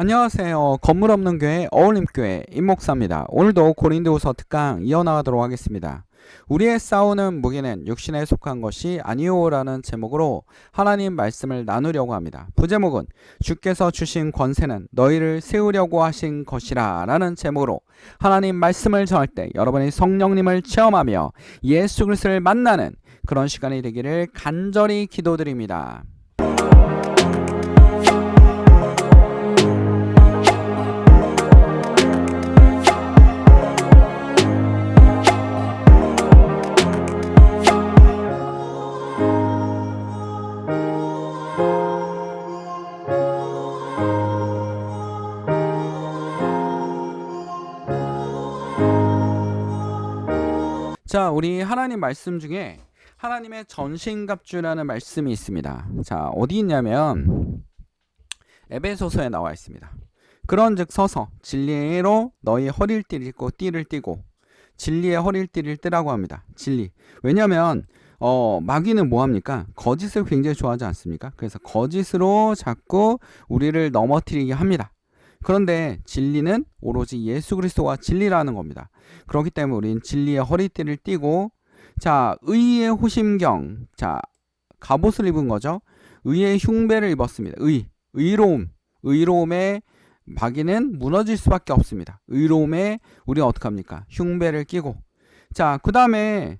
안녕하세요. 건물 없는 교회 어울림교회 임목사입니다. 오늘도 고린도후서 특강 이어나가도록 하겠습니다. 우리의 싸우는 무기는 육신에 속한 것이 아니오라는 제목으로 하나님 말씀을 나누려고 합니다. 부제목은 주께서 주신 권세는 너희를 세우려고 하신 것이라 라는 제목으로 하나님 말씀을 전할 때 여러분이 성령님을 체험하며 예수 그리스도를 만나는 그런 시간이 되기를 간절히 기도드립니다. 자, 우리 하나님 말씀 중에 하나님의 전신갑주라는 말씀이 있습니다. 자, 어디 있냐면 에베소서에 나와 있습니다. 그런즉 서서 진리로 너희 허리를 띠고 띠를 띠고 진리의 허리를 띠를 뜨라고 합니다. 진리. 왜냐하면 어, 마귀는 뭐 합니까? 거짓을 굉장히 좋아하지 않습니까? 그래서 거짓으로 자꾸 우리를 넘어뜨리게 합니다. 그런데 진리는 오로지 예수 그리스도와 진리라는 겁니다. 그렇기 때문에 우리는 진리의 허리띠를 띠고 자 의의 호심경 자 갑옷을 입은 거죠. 의의 흉배를 입었습니다. 의 의로움 의로움의 마귀는 무너질 수밖에 없습니다. 의로움에 우리가 어떻게 합니까? 흉배를 끼고 자 그 다음에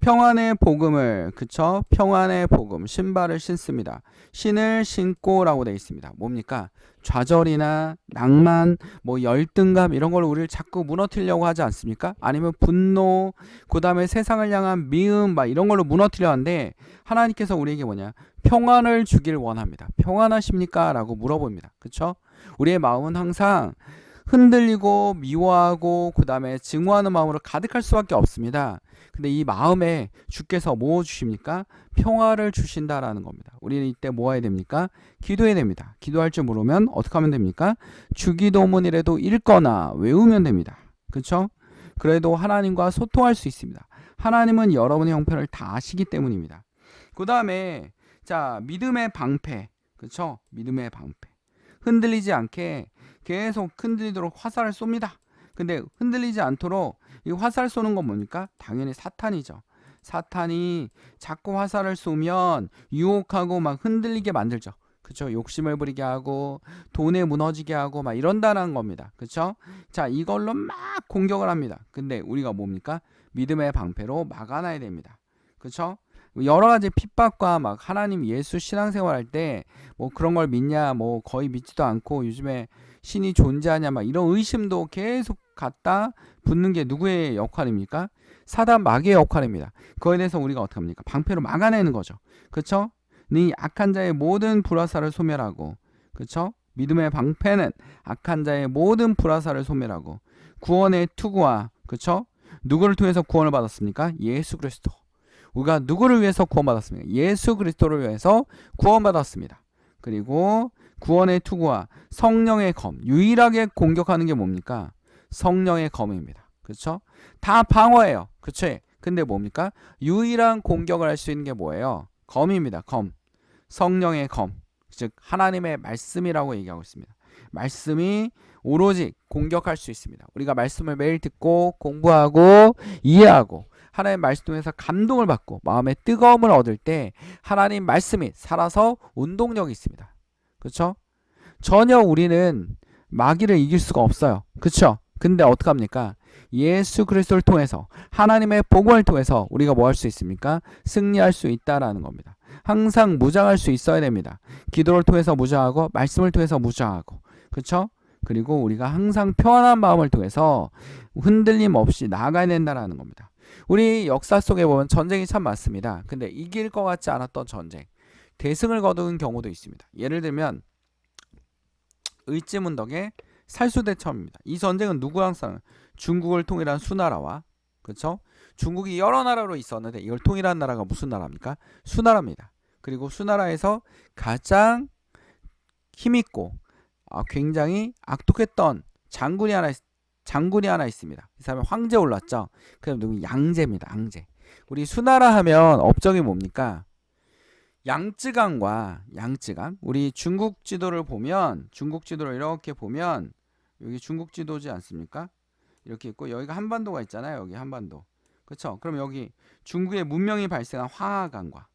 평안의 복음을 그쵸? 평안의 복음 신발을 신습니다. 신을 신고라고 되어 있습니다. 뭡니까? 좌절이나 낭만, 뭐 열등감 이런 걸 우리를 자꾸 무너뜨리려고 하지 않습니까? 아니면 분노, 그 다음에 세상을 향한 미움, 막 이런 걸로 무너뜨려 하는데 하나님께서 우리에게 뭐냐? 평안을 주길 원합니다. 평안하십니까? 라고 물어봅니다. 그쵸? 우리의 마음은 항상 흔들리고 미워하고 그 다음에 증오하는 마음으로 가득할 수밖에 없습니다. 근데 이 마음에 주께서 뭐 주십니까? 평화를 주신다라는 겁니다. 우리는 이때 뭐 해야 됩니까? 기도해야 됩니다. 기도할 줄 모르면 어떻게 하면 됩니까? 주기도문이라도 읽거나 외우면 됩니다. 그렇죠? 그래도 하나님과 소통할 수 있습니다. 하나님은 여러분의 형편을 다 아시기 때문입니다. 그 다음에 자 믿음의 방패, 그렇죠? 믿음의 방패. 흔들리지 않게 계속 흔들리도록 화살을 쏩니다. 근데 흔들리지 않도록 이 화살 쏘는 건 뭡니까? 당연히 사탄이죠. 사탄이 자꾸 화살을 쏘면 유혹하고 막 흔들리게 만들죠. 그쵸? 욕심을 부리게 하고 돈에 무너지게 하고 막 이런다는 겁니다. 그쵸? 자, 이걸로 막 공격을 합니다. 근데 우리가 뭡니까? 믿음의 방패로 막아놔야 됩니다. 그쵸? 여러 가지 핍박과 막 하나님 예수 신앙생활 할 때 뭐 그런 걸 믿냐 뭐 거의 믿지도 않고 요즘에 신이 존재하냐 막 이런 의심도 계속 갖다 붙는 게 누구의 역할입니까? 사단 마귀의 역할입니다. 그거에 대해서 우리가 어떻게 합니까? 방패로 막아내는 거죠. 그렇죠? 네 악한 자의 모든 불화사를 소멸하고 그렇죠? 믿음의 방패는 악한 자의 모든 불화사를 소멸하고 구원의 투구와 그렇죠? 누구를 통해서 구원을 받았습니까? 예수 그리스도. 우리가 누구를 위해서 구원받았습니까? 예수 그리스도를 위해서 구원받았습니다. 그리고 구원의 투구와 성령의 검 유일하게 공격하는 게 뭡니까? 성령의 검입니다. 그렇죠? 다 방어예요. 그렇죠? 근데 뭡니까? 유일한 공격을 할 수 있는 게 뭐예요? 검입니다. 검. 성령의 검. 즉 하나님의 말씀이라고 얘기하고 있습니다. 말씀이 오로지 공격할 수 있습니다. 우리가 말씀을 매일 듣고 공부하고 이해하고 하나님 말씀 통해서 감동을 받고 마음의 뜨거움을 얻을 때 하나님 말씀이 살아서 운동력이 있습니다. 그렇죠? 전혀 우리는 마귀를 이길 수가 없어요. 그렇죠? 근데 어떡합니까? 예수 그리스도를 통해서 하나님의 복음을 통해서 우리가 뭐 할 수 있습니까? 승리할 수 있다라는 겁니다. 항상 무장할 수 있어야 됩니다. 기도를 통해서 무장하고 말씀을 통해서 무장하고 그렇죠? 그리고 우리가 항상 평안한 마음을 통해서 흔들림 없이 나아가야 된다라는 겁니다. 우리 역사 속에 보면 전쟁이 참 많습니다. 근데 이길 것 같지 않았던 전쟁, 대승을 거둔 경우도 있습니다. 예를 들면 의지문덕의 살수대첩입니다. 이 전쟁은 누구랑 싸는 중국을 통일한 수나라와 그렇죠? 중국이 여러 나라로 있었는데 이걸 통일한 나라가 무슨 나라입니까? 수나라입니다. 그리고 수나라에서 가장 힘있고 아, 굉장히 악독했던 장군이 하나 있, 장군이 하나 있습니다. 이 사람이 황제 올랐죠. 그럼 누구 양제입니다. 양제. 우리 수나라 하면 업적이 뭡니까? 양쯔강과 양쯔강 우리 중국 지도를 보면 중국 지도를 이렇게 보면 여기 중국 지도지 않습니까? 이렇게 있고 여기가 한반도가 있잖아요. 여기 한반도. 그렇죠? 그럼 여기 중국의 문명이 발생한 황하강과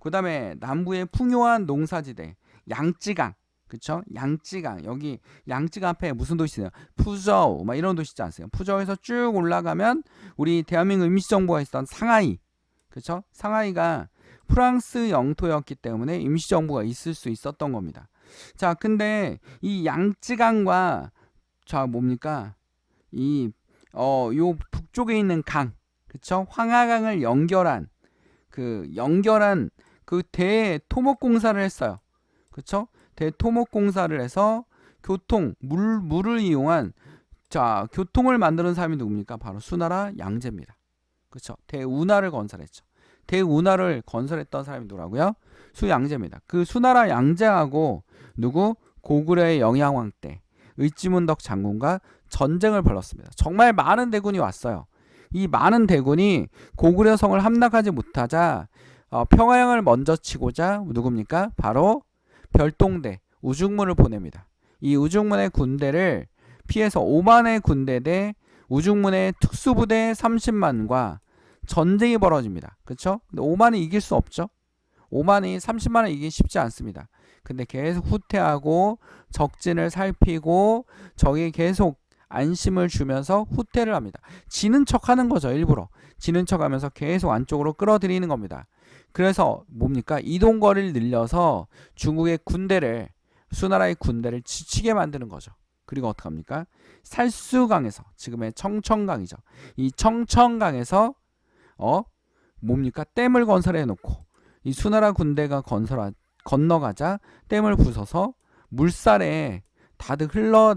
그다음에 남부의 풍요한 농사지대 양쯔강 그쵸? 양쯔강 여기 양쯔강 앞에 무슨 도시냐 푸저우 막 이런 도시 있지 않습니까? 푸저우에서 쭉 올라가면 우리 대한민국 임시 정부가 있었던 상하이 그쵸? 상하이가 프랑스 영토였기 때문에 임시 정부가 있을 수 있었던 겁니다. 자, 근데 이 양쯔강과 자 뭡니까? 이 어 요 북쪽에 있는 강, 그쵸? 황하강을 연결한 그 연결한 그 대토목 공사를 했어요. 그쵸? 대토목 공사를 해서 교통 물 물을 이용한 자 교통을 만드는 사람이 누굽니까? 바로 수나라 양제입니다. 그쵸? 대운하를 건설했죠. 대운하를 건설했던 사람이 누구라고요? 수양제입니다. 그 수나라 양제하고 누구 고구려의 영양왕 때 의지문덕 장군과 전쟁을 벌였습니다. 정말 많은 대군이 왔어요. 이 많은 대군이 고구려 성을 함락하지 못하자 어, 평화양을 먼저 치고자 누굽니까? 바로 별동대 우중문을 보냅니다. 이 우중문의 군대를 피해서 5만의 군대 대 우중문의 특수부대 30만과 전쟁이 벌어집니다. 그렇죠? 근데 5만이 이길 수 없죠. 5만이 30만을 이기기 쉽지 않습니다. 근데 계속 후퇴하고 적진을 살피고 적이 계속 안심을 주면서 후퇴를 합니다. 지는 척 하는 거죠, 일부러. 지는 척 하면서 계속 안쪽으로 끌어들이는 겁니다. 그래서 뭡니까? 이동 거리를 늘려서 중국의 군대를 수나라의 군대를 지치게 만드는 거죠. 그리고 어떡합니까? 살수강에서 지금의 청천강이죠. 이 청천강에서 어 뭡니까? 댐을 건설해 놓고 이 수나라 군대가 건설 건너가자 댐을 부숴서 물살에 다들 흘러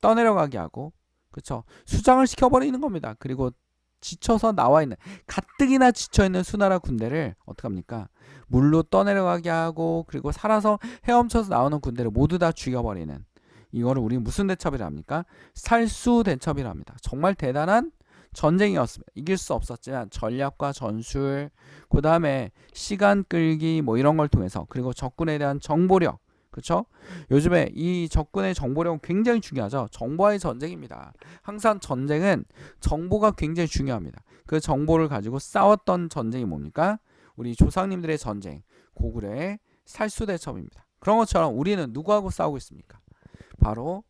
떠내려가게 하고 그쵸 수장을 시켜버리는 겁니다. 그리고 지쳐서 나와 있는 가뜩이나 지쳐 있는 수나라 군대를 어떻게 합니까? 물로 떠내려가게 하고 그리고 살아서 헤엄쳐서 나오는 군대를 모두 다 죽여버리는 이거를 우리 무슨 대첩이라 합니까? 살수 대첩이라 합니다. 정말 대단한 전쟁이었습니다. 이길 수 없었지만 전략과 전술, 그 다음에 시간 끌기 뭐 이런 걸 통해서 그리고 적군에 대한 정보력, 그렇죠? 요즘에 이 적군의 정보력은 굉장히 중요하죠. 정보와의 전쟁입니다. 항상 전쟁은 정보가 굉장히 중요합니다. 그 정보를 가지고 싸웠던 전쟁이 뭡니까? 우리 조상님들의 전쟁, 고구려의 살수대첩입니다. 그런 것처럼 우리는 누구하고 싸우고 있습니까? 바로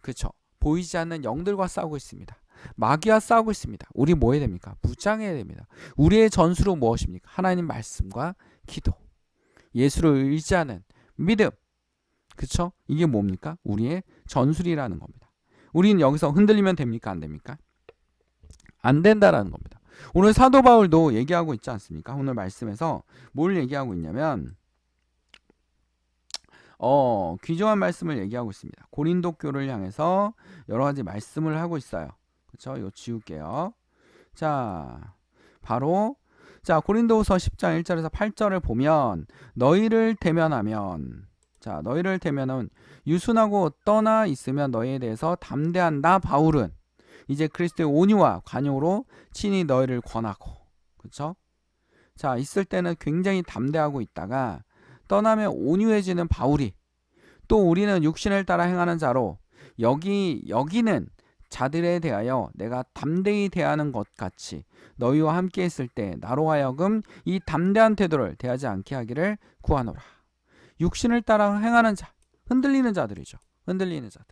그쵸 보이지 않는 영들과 싸우고 있습니다. 마귀와 싸우고 있습니다. 우리 뭐 해야 됩니까? 무장해야 됩니다. 우리의 전술은 무엇입니까? 하나님 말씀과 기도. 예수를 의지하는 믿음. 그쵸? 이게 뭡니까? 우리의 전술이라는 겁니다. 우리는 여기서 흔들리면 됩니까? 안 됩니까? 안 된다라는 겁니다. 오늘 사도 바울도 얘기하고 있지 않습니까? 오늘 말씀에서 뭘 얘기하고 있냐면 어, 귀중한 말씀을 얘기하고 있습니다. 고린도 교를 향해서 여러 가지 말씀을 하고 있어요. 그렇죠? 이거 지울게요. 자, 바로 자, 고린도후서 10장 1절에서 8절을 보면 너희를 대면하면 자, 너희를 대면은 유순하고 떠나 있으면 너희에 대해서 담대한다 바울은 이제 그리스도의 온유와 관용으로 친히 너희를 권하고 그렇죠? 자, 있을 때는 굉장히 담대하고 있다가 떠나면 온유해지는 바울이 또 우리는 육신을 따라 행하는 자로 여기 여기는 자들에 대하여 내가 담대히 대하는 것 같이 너희와 함께 있을 때 나로 하여금 이 담대한 태도를 대하지 않게 하기를 구하노라. 육신을 따라 행하는 자, 흔들리는 자들이죠. 흔들리는 자들.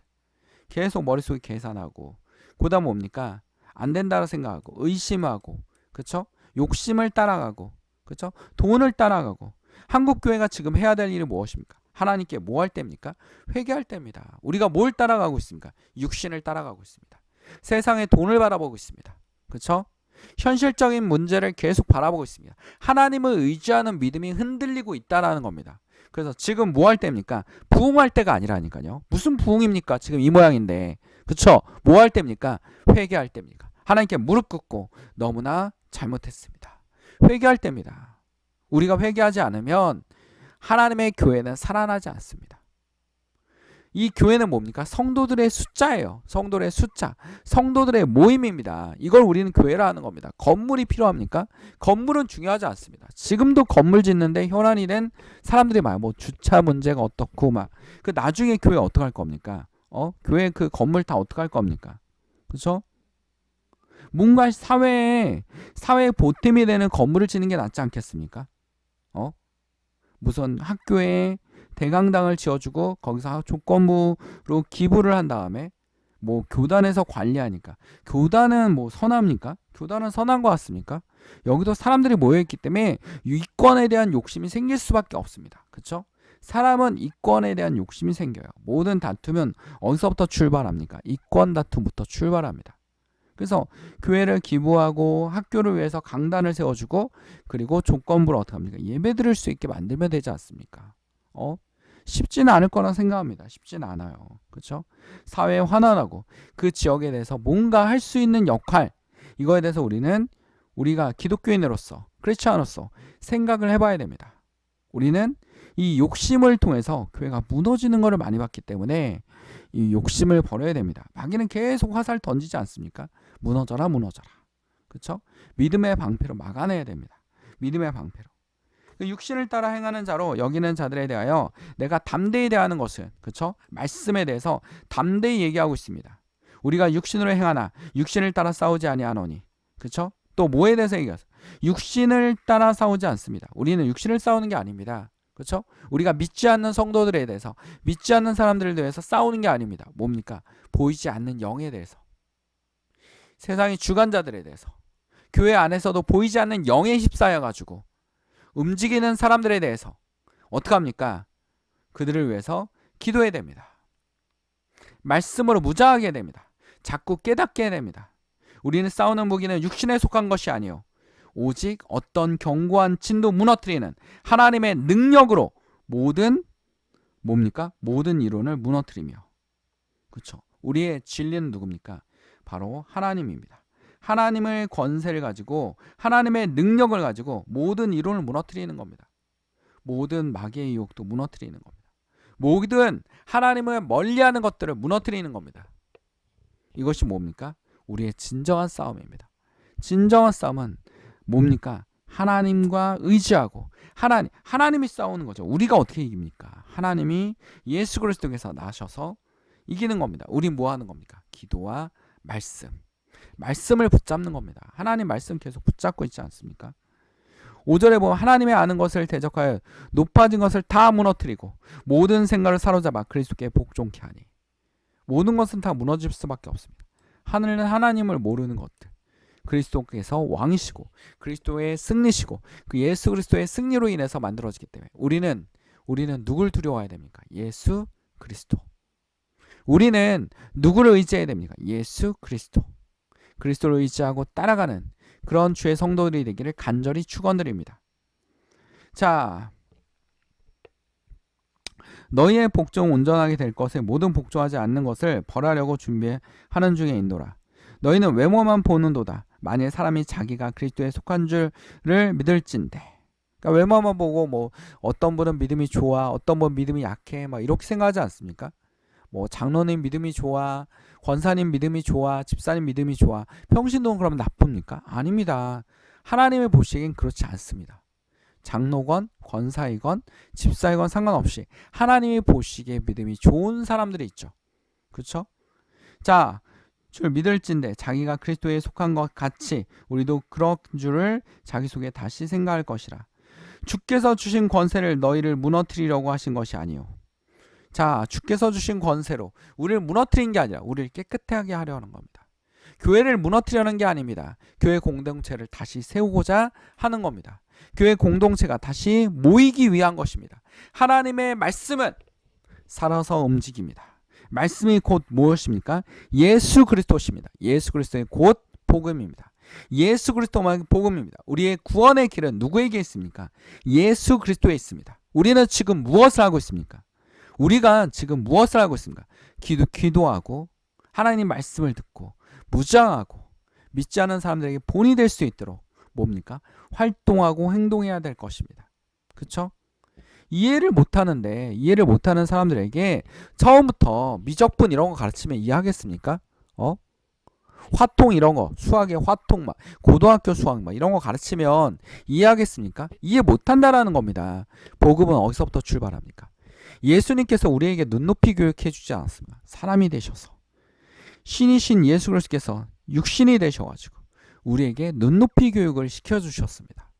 계속 머릿속에 계산하고 그다음 뭡니까? 안 된다고 생각하고 의심하고 그쵸? 욕심을 따라가고 그쵸? 돈을 따라가고 한국 교회가 지금 해야 될 일이 무엇입니까? 하나님께 뭐 할 때입니까? 회개할 때입니다. 우리가 뭘 따라가고 있습니까? 육신을 따라가고 있습니다. 세상의 돈을 바라보고 있습니다. 그렇죠? 현실적인 문제를 계속 바라보고 있습니다. 하나님을 의지하는 믿음이 흔들리고 있다라는 겁니다. 그래서 지금 뭐 할 때입니까? 부흥할 때가 아니라니까요. 무슨 부흥입니까? 지금 이 모양인데. 그쵸? 뭐 할 때입니까? 회개할 때입니까? 하나님께 무릎 꿇고 너무나 잘못했습니다. 회개할 때입니다. 우리가 회개하지 않으면 하나님의 교회는 살아나지 않습니다. 이 교회는 뭡니까? 성도들의 숫자예요. 성도들의 숫자. 성도들의 모임입니다. 이걸 우리는 교회라 하는 겁니다. 건물이 필요합니까? 건물은 중요하지 않습니다. 지금도 건물 짓는데 혈안이 된 사람들이 많아요. 뭐 주차 문제가 어떻고 막. 그 나중에 교회 어떡할 겁니까? 어? 교회 그 건물 다 어떡할 겁니까? 그렇죠? 뭔가 사회에 사회에 보탬이 되는 건물을 짓는 게 낫지 않겠습니까? 어? 무슨 학교에 대강당을 지어주고 거기서 조건부로 기부를 한 다음에 뭐 교단에서 관리하니까 교단은 뭐 선합니까? 교단은 선한 것 같습니까? 여기도 사람들이 모여있기 때문에 이권에 대한 욕심이 생길 수밖에 없습니다. 그렇죠? 사람은 이권에 대한 욕심이 생겨요. 모든 다툼은 어디서부터 출발합니까? 이권 다툼부터 출발합니다. 그래서 교회를 기부하고 학교를 위해서 강단을 세워주고 그리고 조건부를 어떻게 합니까? 예배 드릴 수 있게 만들면 되지 않습니까? 어? 쉽지는 않을 거라 생각합니다. 쉽지는 않아요. 그렇죠? 사회에 환원하고 그 지역에 대해서 뭔가 할 수 있는 역할 이거에 대해서 우리는 우리가 기독교인으로서 크리스천으로서 생각을 해봐야 됩니다. 우리는 이 욕심을 통해서 교회가 무너지는 것을 많이 봤기 때문에 이 욕심을 버려야 됩니다. 마귀는 계속 화살 던지지 않습니까? 무너져라 무너져라. 그렇죠? 믿음의 방패로 막아내야 됩니다. 믿음의 방패로. 그 육신을 따라 행하는 자로 여기는 자들에 대하여 내가 담대히 대하는 것은 그렇죠? 말씀에 대해서 담대히 얘기하고 있습니다. 우리가 육신으로 행하나 육신을 따라 싸우지 아니하노니 그렇죠? 또 뭐에 대해서 얘기하세요? 육신을 따라 싸우지 않습니다. 우리는 육신을 싸우는 게 아닙니다. 그렇죠? 우리가 믿지 않는 성도들에 대해서 믿지 않는 사람들에 대해서 싸우는 게 아닙니다. 뭡니까? 보이지 않는 영에 대해서 세상의 주관자들에 대해서 교회 안에서도 보이지 않는 영에 휩싸여 가지고 움직이는 사람들에 대해서 어떻게 합니까? 그들을 위해서 기도해야 됩니다. 말씀으로 무장하게 됩니다. 자꾸 깨닫게 됩니다. 우리는 싸우는 무기는 육신에 속한 것이 아니요 오직 어떤 견고한 진도 무너뜨리는 하나님의 능력으로 모든 뭡니까? 모든 이론을 무너뜨리며 그렇죠. 우리의 진리는 누굽니까? 바로 하나님입니다. 하나님의 권세를 가지고 하나님의 능력을 가지고 모든 이론을 무너뜨리는 겁니다. 모든 마귀의 유혹도 무너뜨리는 겁니다. 모든 하나님을 멀리하는 것들을 무너뜨리는 겁니다. 이것이 뭡니까? 우리의 진정한 싸움입니다. 진정한 싸움은 뭡니까? 하나님과 의지하고 하나님 하나님이 싸우는 거죠. 우리가 어떻게 이깁니까? 하나님이 예수 그리스도께서 나셔서 이기는 겁니다. 우리 뭐 하는 겁니까? 기도와 말씀. 말씀을 붙잡는 겁니다. 하나님 말씀 계속 붙잡고 있지 않습니까? 5절에 보면 하나님의 아는 것을 대적하여 높아진 것을 다 무너뜨리고 모든 생각을 사로잡아 그리스도께 복종케 하니 모든 것은 다 무너질 수밖에 없습니다. 하늘은 하나님을 모르는 것들 그리스도께서 왕이시고 그리스도의 승리시고 그 예수 그리스도의 승리로 인해서 만들어지기 때문에 우리는 우리는 누굴 두려워해야 됩니까? 예수 그리스도. 우리는 누구를 의지해야 됩니까? 예수 그리스도. 그리스도를 의지하고 따라가는 그런 주의 성도들이 되기를 간절히 축원드립니다. 자, 너희의 복종 온전하게 될 것에 모든 복종하지 않는 것을 벌하려고 준비하는 중에 인도라. 너희는 외모만 보는도다. 만일 사람이 자기가 그리스도에 속한 줄을 믿을진데. 그러니까 외모만 보고 뭐 어떤 분은 믿음이 좋아, 어떤 분은 믿음이 약해, 막 이렇게 생각하지 않습니까? 뭐 장로님 믿음이 좋아, 권사님 믿음이 좋아, 집사님 믿음이 좋아. 평신도는 그러면 나쁩니까? 아닙니다. 하나님의 보시기엔 그렇지 않습니다. 장로건, 권사이건, 집사이건 상관없이 하나님이 보시기에 믿음이 좋은 사람들이 있죠. 그렇죠? 자, 줄 믿을진데 자기가 그리스도에 속한 것 같이 우리도 그런 줄을 자기 속에 다시 생각할 것이라. 주께서 주신 권세를 너희를 무너뜨리려고 하신 것이 아니요. 자, 주께서 주신 권세로 우리를 무너뜨린 게 아니라 우리를 깨끗하게 하려는 겁니다. 교회를 무너뜨리려는 게 아닙니다. 교회 공동체를 다시 세우고자 하는 겁니다. 교회 공동체가 다시 모이기 위한 것입니다. 하나님의 말씀은 살아서 움직입니다. 말씀이 곧 무엇입니까? 예수 그리스도십니다. 예수 그리스도의 곧 복음입니다. 예수 그리스도만 복음입니다. 우리의 구원의 길은 누구에게 있습니까? 예수 그리스도에 있습니다. 우리는 지금 무엇을 하고 있습니까? 우리가 지금 무엇을 하고 있습니까? 기도, 기도하고 하나님 말씀을 듣고 무장하고 믿지 않은 사람들에게 본이 될 수 있도록 뭡니까? 활동하고 행동해야 될 것입니다. 그렇죠? 이해를 못하는데 이해를 못하는 사람들에게 처음부터 미적분 이런 거 가르치면 이해하겠습니까? 어? 화통 이런 거 수학의 화통 막 고등학교 수학 막 이런 거 가르치면 이해하겠습니까? 이해 못한다라는 겁니다. 복음은 어디서부터 출발합니까? 예수님께서 우리에게 눈높이 교육해 주지 않았습니다. 사람이 되셔서 신이신 예수 그리스도께서 육신이 되셔가지고 우리에게 눈높이 교육을 시켜 주셨습니다.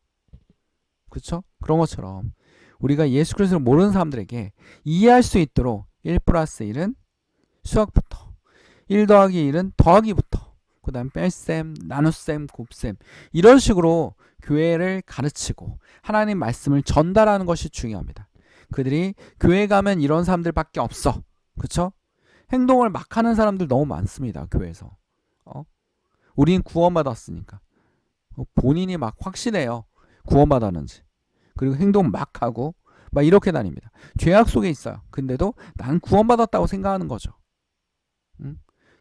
그렇죠? 그런 것처럼 우리가 예수 그리스도를 모르는 사람들에게 이해할 수 있도록 1 플러스 1은 수학부터 1 더하기 1은 더하기부터 그 다음 뺄셈, 나눗셈, 곱셈 이런 식으로 교회를 가르치고 하나님 말씀을 전달하는 것이 중요합니다. 그들이 교회 가면 이런 사람들밖에 없어. 그쵸? 행동을 막 하는 사람들 너무 많습니다. 교회에서. 어? 우린 구원받았으니까. 어, 본인이 막 확신해요. 구원받았는지. 그리고 행동 막 하고 막 이렇게 다닙니다. 죄악 속에 있어요. 근데도 난 구원받았다고 생각하는 거죠. 응?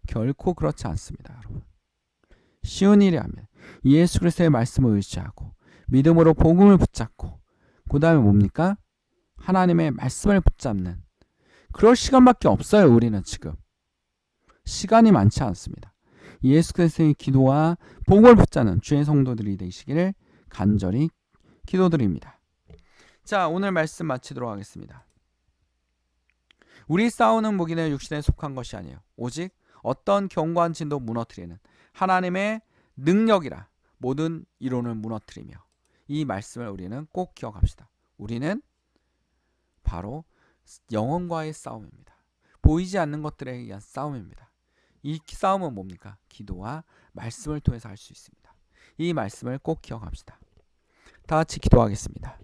결코 그렇지 않습니다, 여러분. 쉬운 일이 아니면 예수 그리스도의 말씀을 의지하고 믿음으로 복음을 붙잡고 그 다음에 뭡니까? 하나님의 말씀을 붙잡는 그럴 시간밖에 없어요, 우리는 지금. 시간이 많지 않습니다. 예수 그리스도의 기도와 복음을 붙잡는 주의 성도들이 되시기를 간절히 기도드립니다. 자, 오늘 말씀 마치도록 하겠습니다. 우리 싸우는 무기는 육신에 속한 것이 아니에요. 오직 어떤 견고한 진도 무너뜨리는 하나님의 능력이라 모든 이론을 무너뜨리며 이 말씀을 우리는 꼭 기억합시다. 우리는 바로 영혼과의 싸움입니다. 보이지 않는 것들에 의한 싸움입니다. 이 싸움은 뭡니까? 기도와 말씀을 통해서 할 수 있습니다. 이 말씀을 꼭 기억합시다. 다 같이 기도하겠습니다.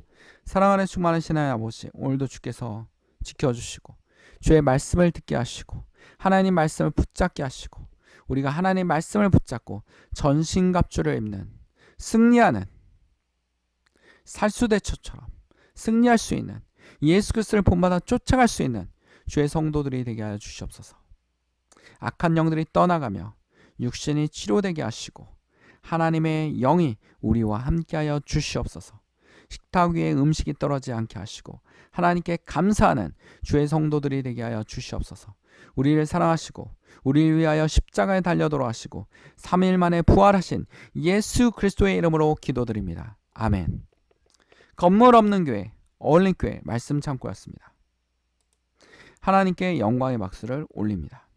사랑하는 충만하신 하나님 아버지, 오늘도 주께서 지켜주시고 주의 말씀을 듣게 하시고 하나님 말씀을 붙잡게 하시고 우리가 하나님 말씀을 붙잡고 전신갑주를 입는 승리하는 살수대처처럼 승리할 수 있는 예수 그리스도를 본받아 쫓아갈 수 있는 주의 성도들이 되게 하여 주시옵소서. 악한 영들이 떠나가며 육신이 치료되게 하시고 하나님의 영이 우리와 함께하여 주시옵소서. 식탁 위에 음식이 떨어지지 않게 하시고 하나님께 감사하는 주의 성도들이 되게 하여 주시옵소서. 우리를 사랑하시고 우리를 위하여 십자가에 달려 돌아가시고 3일 만에 부활하신 예수 그리스도의 이름으로 기도드립니다. 아멘. 건물 없는 교회 어울린 교회 말씀 창고였습니다. 하나님께 영광의 박수를 올립니다.